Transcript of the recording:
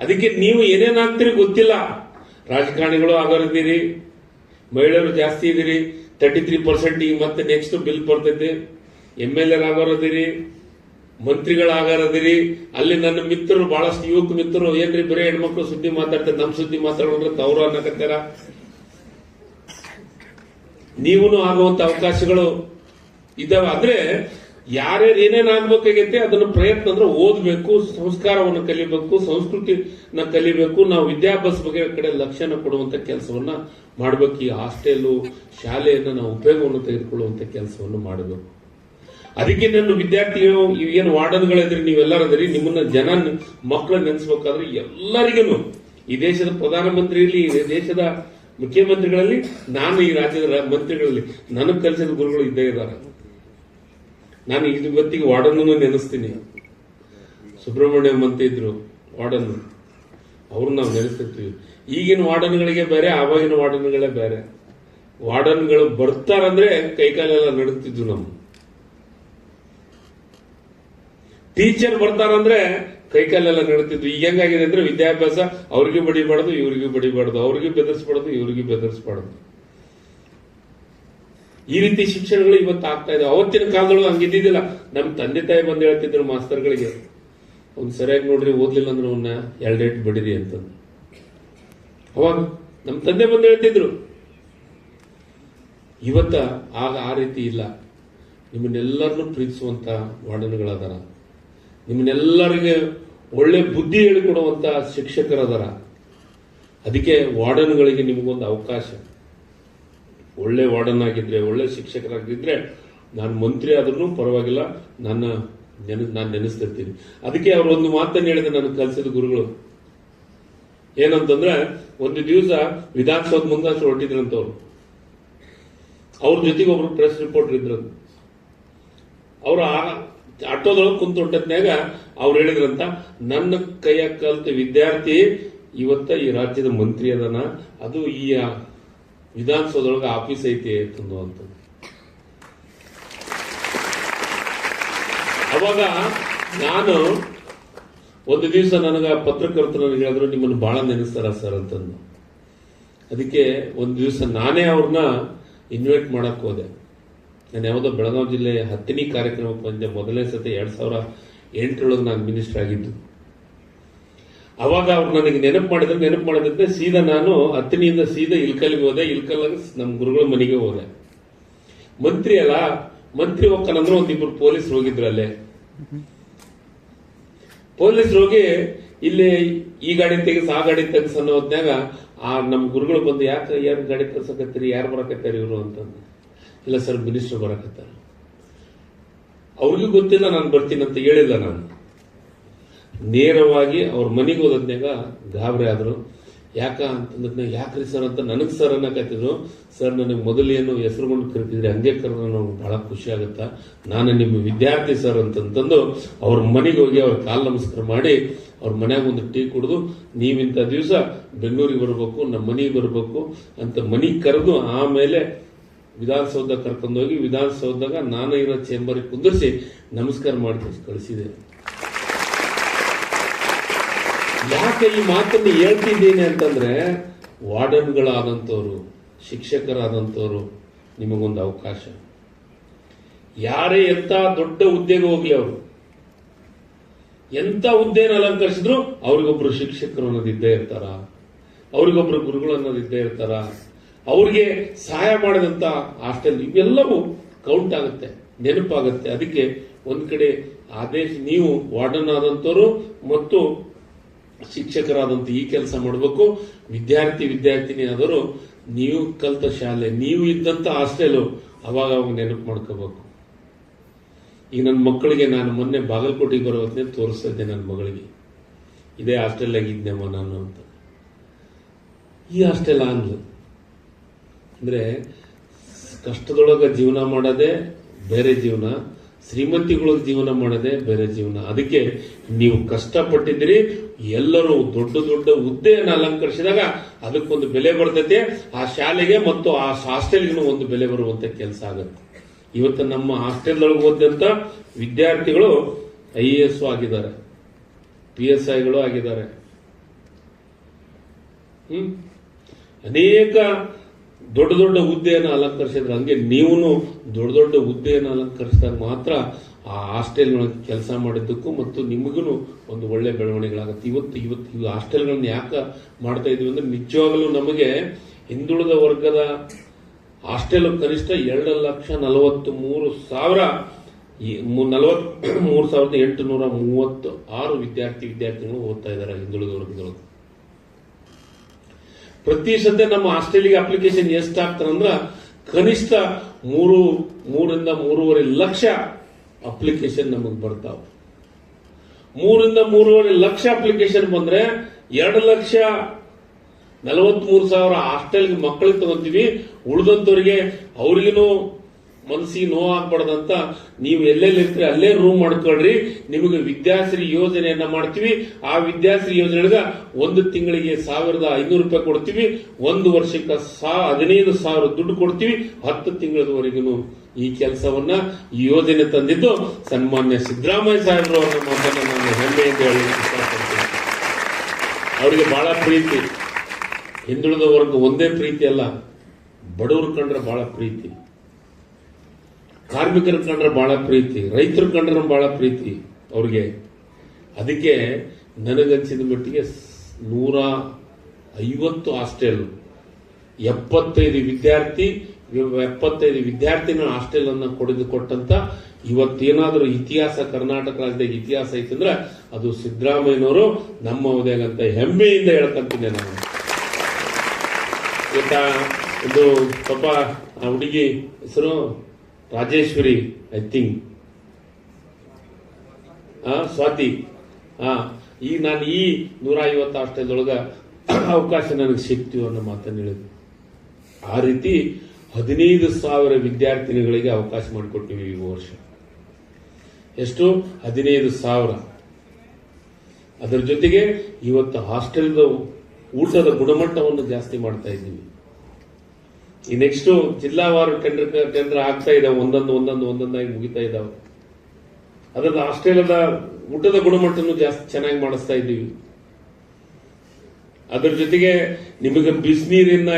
ಅದಕ್ಕೆ ನೀವು ಏನೇನಾಗ್ತೀರಿ ಗೊತ್ತಿಲ್ಲ. ರಾಜಕಾರಣಿಗಳು ಆಗೋರಿದ್ದೀರಿ ಮಹಿಳೆಯರು ಜಾಸ್ತಿ ಇದೀರಿ ತರ್ಟಿ ತ್ರೀ ಪರ್ಸೆಂಟ್ ಈಗ ಮತ್ತೆ ನೆಕ್ಸ್ಟ್ ಬಿಲ್ ಬರ್ತೈತಿ. ಎಂ ಎಲ್ ಎರ್ ಆಗೋರದಿರಿ ಮಂತ್ರಿಗಳಾಗಾರದಿರಿ. ಅಲ್ಲಿ ನನ್ನ ಮಿತ್ರರು, ಬಹಳಷ್ಟು ಯುವಕ ಮಿತ್ರರು, ಏನ್ರಿ ಬರೀ ಹೆಣ್ಮಕ್ಳು ಸುದ್ದಿ ಮಾತಾಡ್ತಾರೆ, ನಮ್ ಸುದ್ದಿ ಮಾತಾಡೋದ್ರೆ ತವರು ಅನ್ನಕತ್ತಾರ? ನೀವು ಆಗುವಂತ ಅವಕಾಶಗಳು ಇದಾವೆ. ಆದ್ರೆ ಯಾರ್ಯಾರು ಏನೇನು ಆಗ್ಬೇಕಾಗೈತೆ ಅದನ್ನ ಪ್ರಯತ್ನ ಅಂದ್ರೆ ಓದಬೇಕು, ಸಂಸ್ಕಾರವನ್ನು ಕಲಿಬೇಕು, ಸಂಸ್ಕೃತಿನ ಕಲಿಬೇಕು, ನಾವು ವಿದ್ಯಾಭ್ಯಾಸ ಬಗ್ಗೆ ಕಡೆ ಲಕ್ಷ್ಯನ ಕೊಡುವಂತ ಕೆಲಸವನ್ನ ಮಾಡಬೇಕು. ಈ ಹಾಸ್ಟೆಲ್, ಶಾಲೆಯನ್ನು ನಾವು ಉಪಯೋಗವನ್ನು ತೆಗೆದುಕೊಳ್ಳುವಂತ ಕೆಲಸವನ್ನು ಮಾಡಬೇಕು. ಅದಕ್ಕೆ ನನ್ನ ವಿದ್ಯಾರ್ಥಿಗಳು ಏನು ವಾರ್ಡನ್ಗಳಿದ್ರಿ ನೀವೆಲ್ಲರದ್ರಿ ನಿಮ್ಮನ್ನ ಜನ ಮಕ್ಕಳ ನೆನೆಸ್ಬೇಕಾದ್ರೆ ಎಲ್ಲರಿಗೂ ಈ ದೇಶದ ಪ್ರಧಾನಮಂತ್ರಿ ಇರಲಿ ಈ ದೇಶದ ಮುಖ್ಯಮಂತ್ರಿಗಳಲ್ಲಿ, ನಾನು ಈ ರಾಜ್ಯದ ಮಂತ್ರಿಗಳಲ್ಲಿ, ನನಗೆ ಕಲಿಸಿದ ಗುರುಗಳು ಇದ್ದೇ ಇದ್ದಾರೆ. ನಾನು ಇದು ಇವತ್ತಿಗೆ ವಾರ್ಡನ್ನು ನೆನೆಸ್ತೀನಿ. ಸುಬ್ರಹ್ಮಣ್ಯಂ ಅಂತ ಇದ್ರು ವಾರ್ಡನ್ ಅವ್ರನ್ನ ನಾವು ನೆನೆಸ್ತಿರ್ತೀವಿ ಈಗಿನ ವಾರ್ಡನ್ಗಳಿಗೆ ಬೇರೆ, ಆವಾಗಿನ ವಾರ್ಡನ್ಗಳೇ ಬೇರೆ. ವಾರ್ಡನ್ಗಳು ಬರ್ತಾರಂದ್ರೆ ಕೈಕಾಲೆಲ್ಲ ನಡುತ್ತಿದ್ವು ನಾವು ಟೀಚರ್ ಬರ್ತಾರಂದ್ರೆ ಕೈಕಾಲೆಲ್ಲ ನಡೀತಿದ್ವು ಈಗ ಹೆಂಗಾಗಿದೆ ಅಂದ್ರೆ ವಿದ್ಯಾಭ್ಯಾಸ ಅವ್ರಿಗೆ ಬಡಿಬಾರ್ದು, ಇವ್ರಿಗೆ ಬಡಿಬಾರ್ದು, ಅವ್ರಿಗೆ ಬೆದರ್ಸ್ಬಾರ್ದು, ಇವ್ರಿಗೆ ಬೆದರಿಸಬಾರ್ದು. ಈ ರೀತಿ ಶಿಕ್ಷಣಗಳು ಇವತ್ತು ಆಗ್ತಾ ಇದೆ ಅವತ್ತಿನ ಕಾಲದೊಳಗೆ ಹಂಗಿದ್ದಿದ್ದಿಲ್ಲ ನಮ್ಮ ತಂದೆ ತಾಯಿ ಬಂದು ಹೇಳ್ತಿದ್ರು ಮಾಸ್ತರ್ಗಳಿಗೆ ಒಂದು ಸರಿಯಾಗಿ ನೋಡ್ರಿ, ಓದ್ಲಿಲ್ಲ ಅಂದ್ರೆ ಅವನ್ನ ಎರಡೆಟ್ ಬಡಿರಿ ಅಂತಂದು. ಅವಾಗ ನಮ್ಮ ತಂದೆ ಬಂದು ಹೇಳ್ತಿದ್ರು, ಇವತ್ತ ಆಗ ಆ ರೀತಿ ಇಲ್ಲ. ನಿಮ್ಮನ್ನೆಲ್ಲರನ್ನು ಪ್ರೀತಿಸುವಂತ ವಾರ್ಡನ್ಗಳದಾರ. ನಿಮ್ಮನ್ನೆಲ್ಲರಿಗೆ ಒಳ್ಳೆ ಬುದ್ಧಿ ಹೇಳಿಕೊಡುವಂತ ಶಿಕ್ಷಕರದಾರ. ಅದಕ್ಕೆ ವಾರ್ಡನ್ಗಳಿಗೆ ನಿಮಗೊಂದು ಅವಕಾಶ. ಒಳ್ಳೆ ವಾರ್ಡನ್ ಆಗಿದ್ರೆ ಒಳ್ಳೆ ಶಿಕ್ಷಕರಾಗಿದ್ರೆ ನಾನು ಮಂತ್ರಿ ಆದ್ರೂ ಪರವಾಗಿಲ್ಲ, ನನ್ನ ನೆನ, ನಾನು ನೆನೆಸ್ತಿರ್ತೀನಿ. ಅದಕ್ಕೆ ಅವ್ರು ಒಂದು ಮಾತನ್ನು ಹೇಳಿದ್ರೆ ನನ್ನ ಕಲಿಸಿದ ಗುರುಗಳು. ಏನಂತಂದ್ರೆ, ಒಂದು ದಿವಸ ವಿಧಾನಸೌಧ ಹೊರಟಿದ್ರಂತ ಹೊರಟಿದ್ರಂತವ್ರು. ಅವ್ರ ಜೊತೆಗೆ ಒಬ್ರು ಪ್ರೆಸ್ ರಿಪೋರ್ಟರ್ ಇದ್ರಂತ ಅವರು ಆಟೋದೊಳಗೆ ಕುಂತು ಹೊಂಟತ್ನ್ಯಾಗ ಅವ್ರು ಹೇಳಿದ್ರಂತ, ನನ್ನ ಕೈಯ ಕಲಿತ ವಿದ್ಯಾರ್ಥಿ ಇವತ್ತ ಈ ರಾಜ್ಯದ ಮಂತ್ರಿ ಅದನ. ಅದು ಈ ವಿಧಾನಸೌಧದೊಳಗೆ ಆಫೀಸ್ ಐತಿ ಅಂತಂದು ಅಂತ. ಅವಾಗ ನಾನು ಒಂದು ದಿವಸ ನನಗೆ ಪತ್ರಕರ್ತರು ನನಗೆ ಹೇಳಿದ್ರು, ನಿಮ್ಮನ್ನು ಬಹಳ ನೆನೆಸ್ತಾರ ಸರ್ ಅಂತಂದು. ಅದಕ್ಕೆ ಒಂದು ದಿವಸ ನಾನೇ ಅವ್ರನ್ನ ಇನ್ವೈಟ್ ಮಾಡಕ್ ಹೋದೆ. ನಾನು ಯಾವುದೋ ಬೆಳಗಾವಿ ಜಿಲ್ಲೆಯ ಹತ್ತನೇ ಕಾರ್ಯಕ್ರಮಕ್ಕೆ ಬಂದೆ. ಮೊದಲನೇ ಸತಿ ಎರಡು ಸಾವಿರ ಎಂಟರೊಳಗೆ ನಾನು ಮಿನಿಸ್ಟರ್ ಆಗಿದ್ದು. ಅವಾಗ ಅವ್ರು ನನಗೆ ನೆನಪು ಮಾಡಿದ್ರೆ ನೆನಪು ಮಾಡಿದ್ರೆ ಸೀದಾ ನಾನು ಹತ್ತನಿಯಿಂದ ಸೀದಾ ಇಲ್ಕಲ್ಗೆ ಹೋದೆ. ಇಲ್ಕಲ್ಲಾಗ ನಮ್ಮ ಗುರುಗಳ ಮನೆಗೆ ಹೋದೆ. ಮಂತ್ರಿ ಅಲ್ಲ, ಮಂತ್ರಿ ಹೋಗ್ತಾನಂದ್ರೆ ಒಂದಿಬ್ರು ಪೊಲೀಸ್ ಹೋಗಿದ್ರು ಅಲ್ಲೇ. ಪೊಲೀಸ್ ಹೋಗಿ ಇಲ್ಲಿ ಈ ಗಾಡಿ ತೆಗಿಸ್, ಆ ಗಾಡಿ ತೆಗಿಸ್ ಅನ್ನೋ ಹೊತ್ನಾಗ ಆ ನಮ್ಮ ಗುರುಗಳು ಬಂದು ಯಾಕೆ ಯಾರು ಗಾಡಿ ತರ್ಸಕತ್ತೀರಿ, ಯಾರು ಬರಕತ್ತಾರೆ ಇವರು ಅಂತಂದು. ಇಲ್ಲ ಸರ್, ಮಿನಿಸ್ಟರ್ ಬರಕತ್ತಾರ. ಅವ್ರಿಗೂ ಗೊತ್ತಿಲ್ಲ, ನಾನು ಬರ್ತೀನಿ ಅಂತ ಹೇಳಿಲ್ಲ ನಾನು. ನೇರವಾಗಿ ಅವ್ರ ಮನೆಗೆ ಹೋದದ್ನಾಗ ಗಾಬರಿ ಆದರು. ಯಾಕ ಅಂತಂದ್ರೆ ಯಾಕ್ರಿ ಸರ್ ಅಂತ ನನಗೆ ಸರ್ ಅನ್ನಕತ್ತಿದ್ರು. ಸರ್ ನನಗೆ ಮೊದಲೇನು ಹೆಸರುಗೊಂಡು ಕರಿತಿದ್ರಿ, ಹಂಗೆ ಕರೆದ್ರೆ ನಾವು ಬಹಳ ಖುಷಿ ಆಗುತ್ತಾ. ನಾನು ನಿಮ್ಮ ವಿದ್ಯಾರ್ಥಿ ಸರ್ ಅಂತಂತಂದು ಅವ್ರ ಮನೆಗೆ ಹೋಗಿ ಅವ್ರ ಕಾಲ್ ನಮಸ್ಕಾರ ಮಾಡಿ ಅವ್ರ ಮನ್ಯಾಗ ಒಂದು ಟೀ ಕುಡಿದು ನೀವಿಂಥ ದಿವಸ ಬೆಂಗಳೂರಿಗೆ ಬರಬೇಕು ನಮ್ಮ ಮನೆಗೆ ಬರಬೇಕು ಅಂತ ಮನೆಗೆ ಕರೆದು ಆಮೇಲೆ ವಿಧಾನಸೌಧ ಕರ್ಕೊಂಡೋಗಿ ವಿಧಾನಸೌಧದಾಗ ನಾನು ಇರೋ ಚೇಂಬರ್ಗೆ ಕುಂದಿರಿಸಿ ನಮಸ್ಕಾರ ಮಾಡಿ ಕಳಿಸಿದೆ. ಯಾಕೆ ಈ ಮಾತನ್ನು ಹೇಳ್ತಿದ್ದೇನೆ ಅಂತಂದ್ರೆ ವಾರ್ಡನ್ಗಳಾದಂಥವ್ರು, ಶಿಕ್ಷಕರಾದಂಥವ್ರು ನಿಮಗೊಂದು ಅವಕಾಶ. ಯಾರೇ ಎಂತ ದೊಡ್ಡ ಹುದ್ದೆಗೆ ಹೋಗ್ಲಿ ಅವರು. ಎಂಥ ಹುದ್ದೆನ ಅಲಂಕರಿಸಿದ್ರು ಅವ್ರಿಗೊಬ್ರು ಶಿಕ್ಷಕರು ಅನ್ನೋದಿದ್ದೇ ಇರ್ತಾರ. ಅವ್ರಿಗೊಬ್ರು ಗುರುಗಳು ಅನ್ನೋದಿದ್ದೇ ಇರ್ತಾರ. ಅವ್ರಿಗೆ ಸಹಾಯ ಮಾಡಿದಂತ ಹಾಸ್ಟೆಲ್ ಇವೆಲ್ಲವೂ ಕೌಂಟ್ ಆಗುತ್ತೆ, ನೆನಪಾಗುತ್ತೆ. ಅದಕ್ಕೆ ಒಂದ್ ಕಡೆ ಆದೇಶ, ನೀವು ವಾರ್ಡನ್ ಆದಂಥವ್ರು ಮತ್ತು ಶಿಕ್ಷಕರಾದಂತ ಈ ಕೆಲಸ ಮಾಡಬೇಕು. ವಿದ್ಯಾರ್ಥಿ ವಿದ್ಯಾರ್ಥಿನಿ ಆದರೂ ನೀವು ಕಲಿತ ಶಾಲೆ, ನೀವು ಇದ್ದಂತ ಹಾಸ್ಟೆಲು ಅವಾಗ ಅವಾಗ ನೆನಪು ಮಾಡ್ಕೋಬೇಕು. ಈಗ ನನ್ನ ಮಕ್ಕಳಿಗೆ ನಾನು ಮೊನ್ನೆ ಬಾಗಲಕೋಟೆಗೆ ಬರೋ ಹೊತ್ತಿನ ತೋರಿಸ್ತಾ ಇದ್ದೆ ನನ್ನ ಮಗಳಿಗೆ. ಇದೇ ಹಾಸ್ಟೆಲ್ ಆಗಿದ್ನೆಮ್ಮ ನಾನು ಅಂತ. ಈ ಹಾಸ್ಟೆಲ್ ಅಂದ್ಲು ಅಂದರೆ ಕಷ್ಟದೊಳಗೆ ಜೀವನ ಮಾಡೋದೇ ಬೇರೆ ಜೀವನ. ಶ್ರೀಮಂತಿಗಳೊಳಗೆ ಜೀವನ ಮಾಡೋದೇ ಬೇರೆ ಜೀವನ. ಅದಕ್ಕೆ ನೀವು ಕಷ್ಟಪಟ್ಟಿದ್ದೀರಿ, ಎಲ್ಲರೂ ದೊಡ್ಡ ದೊಡ್ಡ ಹುದ್ದೆಯನ್ನು ಅಲಂಕರಿಸಿದಾಗ ಅದಕ್ಕೊಂದು ಬೆಲೆ ಬರ್ತೈತೆ. ಆ ಶಾಲೆಗೆ ಮತ್ತು ಆ ಹಾಸ್ಟೆಲ್ಗೂ ಒಂದು ಬೆಲೆ ಬರುವಂತ ಕೆಲಸ ಆಗುತ್ತೆ. ಇವತ್ತು ನಮ್ಮ ಹಾಸ್ಟೆಲ್ದೊಳಗೆ ಓದಿದಂತ ವಿದ್ಯಾರ್ಥಿಗಳು ಐ ಎ ಎಸ್ ಆಗಿದ್ದಾರೆ. ಪಿ ಎಸ್ ಐಗಳು ಆಗಿದ್ದಾರೆ. ಹ್ಮ್? ಅನೇಕ ದೊಡ್ಡ ದೊಡ್ಡ ಹುದ್ದೆಯನ್ನು ಅಲಂಕರಿಸಿದ್ರೆ ಹಂಗೆ ನೀವು ದೊಡ್ಡ ದೊಡ್ಡ ಹುದ್ದೆಯನ್ನು ಅಲಂಕರಿಸಿದಾಗ ಮಾತ್ರ ಆ ಹಾಸ್ಟೆಲ್ಗಳಲ್ಲಿ ಕೆಲಸ ಮಾಡಿದ್ದಕ್ಕೂ ಮತ್ತು ನಿಮಗೂ ಒಂದು ಒಳ್ಳೆ ಬೆಳವಣಿಗೆಗಳಾಗುತ್ತೆ. ಇವತ್ತು ಇವತ್ತು ಈ ಹಾಸ್ಟೆಲ್ಗಳನ್ನ ಯಾಕೆ ಮಾಡ್ತಾ ಇದೀವಿ ಅಂದ್ರೆ ನಿಜವಾಗಲೂ ನಮಗೆ ಹಿಂದುಳಿದ ವರ್ಗದ ಹಾಸ್ಟೆಲ್ ಕನಿಷ್ಠ ಎರಡು ಲಕ್ಷ ನಲವತ್ತು ಮೂರು ಸಾವಿರ ಮೂರು ಸಾವಿರದ ಎಂಟುನೂರ ಮೂವತ್ತು ಆರು ವಿದ್ಯಾರ್ಥಿ ವಿದ್ಯಾರ್ಥಿಗಳು ಓದ್ತಾ ಇದ್ದಾರೆ ಹಿಂದುಳಿದ ವರ್ಗದೊಳಗೆ ಪ್ರತಿ ಸದ್ಯ ನಮ್ಮ ಹಾಸ್ಟೆಲ್ಗೆ ಅಪ್ಲಿಕೇಶನ್ ಎಷ್ಟು ಆಗ್ತಾರಂದ್ರ ಕನಿಷ್ಠ ಮೂರು, ಮೂರಿಂದ ಮೂರುವರೆ ಲಕ್ಷ ಅಪ್ಲಿಕೇಶನ್ ನಮಗೆ ಬರ್ತಾವ. ಮೂರಿಂದ ಮೂರುವರೆ ಲಕ್ಷ ಅಪ್ಲಿಕೇಶನ್ ಬಂದ್ರೆ ಎರಡು ಲಕ್ಷ ನಲವತ್ಮೂರು ಸಾವಿರ ಹಾಸ್ಟೆಲ್ಗೆ ಮಕ್ಕಳಿಗೆ ತಗೊಂತೀವಿ. ಉಳಿದಂತವರಿಗೆ ಅವ್ರಿಗೂ ಮನಸ್ಸಿಗೆ ಆಗ್ಬಾರ್ದಂತ ನೀವು ಎಲ್ಲೆಲ್ಲಿ ಇರ್ತೀರಿ, ಅಲ್ಲೇ ರೂಮ್ ಮಾಡ್ಕೊಳ್ರಿ. ನಿಮಗೆ ವಿದ್ಯಾಶ್ರೀ ಯೋಜನೆಯನ್ನ ಮಾಡ್ತೀವಿ. ಆ ವಿದ್ಯಾಶ್ರೀ ಯೋಜನೆಗ ಒಂದು ತಿಂಗಳಿಗೆ ಸಾವಿರದ ಐನೂರು ರೂಪಾಯಿ ಕೊಡ್ತೀವಿ. ಒಂದು ವರ್ಷಕ್ಕೆ ಸಾ, ಹದಿನೈದು ಸಾವಿರ ದುಡ್ಡು ಕೊಡ್ತೀವಿ. ಹತ್ತು ತಿಂಗಳವರೆಗೂ ಈ ಕೆಲಸವನ್ನ ಈ ಯೋಜನೆ ತಂದಿದ್ದು ಸನ್ಮಾನ್ಯ ಸಿದ್ದರಾಮಯ್ಯ ಸಾಹೇಬರು ಅವರ ಮಾತನ್ನ ನಾನು ಹೆಮ್ಮೆಯಿಂದ ಹೇಳಿ ಇಷ್ಟಪಡ್ತೀನಿ ಅವರಿಗೆ ಬಹಳ ಪ್ರೀತಿ. ಹಿಂದುಳಿದ ವರ್ಗ ಒಂದೇ ಪ್ರೀತಿ ಅಲ್ಲ, ಬಡವರು ಕಂಡ್ರೆ ಬಹಳ ಪ್ರೀತಿ. ಕಾರ್ಮಿಕರ ಕಂಡ್ರೆ ಬಹಳ ಪ್ರೀತಿ, ರೈತರು ಕಂಡ್ರೆ ಬಹಳ ಪ್ರೀತಿ ಅವ್ರಿಗೆ. ಅದಕ್ಕೆ ನನಗನ್ಸಿದ ಮಟ್ಟಿಗೆ ನೂರ ಐವತ್ತು ಹಾಸ್ಟೆಲ್, ಎಪ್ಪತ್ತೈದು ವಿದ್ಯಾರ್ಥಿ, ಎಪ್ಪತ್ತೈದು ವಿದ್ಯಾರ್ಥಿನ ಹಾಸ್ಟೆಲ್ ಅನ್ನ ಕೊಡಿದು ಕೊಟ್ಟಂತ ಇವತ್ತೇನಾದರೂ ಇತಿಹಾಸ, ಕರ್ನಾಟಕ ರಾಜ್ಯದ ಇತಿಹಾಸ ಐತಂದ್ರೆ ಅದು ಸಿದ್ದರಾಮಯ್ಯನವರು ನಮ್ಮ ಉದಯಗಂತ ಹೆಮ್ಮೆಯಿಂದ ಹೇಳ್ಕೊಂತೀನಿ ನಾನು. ಗೊತ್ತಾ ಒಂದು ಪಾಪ ಆ ಹುಡುಗಿ ಹೆಸರು? Rajeshwari I think Swati. ಆ, ಈಗ ನಾನು ಈ ನೂರ ಐವತ್ತು ಅಷ್ಟದೊಳಗ ಅವಕಾಶ ನನಗೆ ಸಿಕ್ತು ಅನ್ನೋ ಮಾತನ್ನು ಹೇಳಿದ್ರು. ಆ ರೀತಿ ಹದಿನೈದು ಸಾವಿರ ವಿದ್ಯಾರ್ಥಿನಿಗಳಿಗೆ ಅವಕಾಶ ಮಾಡಿಕೊಟ್ಟಿವಿ ಈ ವರ್ಷ. ಎಷ್ಟು? ಹದಿನೈದು ಸಾವಿರ. ಅದರ ಜೊತೆಗೆ ಇವತ್ತು ಹಾಸ್ಟೆಲ್ದ ಊಟದ ಗುಣಮಟ್ಟವನ್ನು ಜಾಸ್ತಿ ಮಾಡ್ತಾ ಇದ್ದೀವಿ. ಈ ನೆಕ್ಸ್ಟ್ ಜಿಲ್ಲಾವಾರು ಟೆಂಡರ್ ಟೆಂಡರ್ ಆಗ್ತಾ ಇದಾವೆ ಒಂದೊಂದು ಒಂದೊಂದು, ಒಂದೊಂದಾಗಿ ಮುಗಿತಾ ಇದಾವೆ. ಅದರಲ್ಲಿ ಆಸ್ಟ್ರೇಲಿಯಾದ ಊಟದ ಗುಣಮಟ್ಟನೂ ಜಾಸ್ತಿ ಚೆನ್ನಾಗಿ ಮಾಡಿಸ್ತಾ ಇದ್ದೀವಿ. ಅದರ ಜೊತೆಗೆ ನಿಮಗೆ ಬಿಸಿನೀರಿನ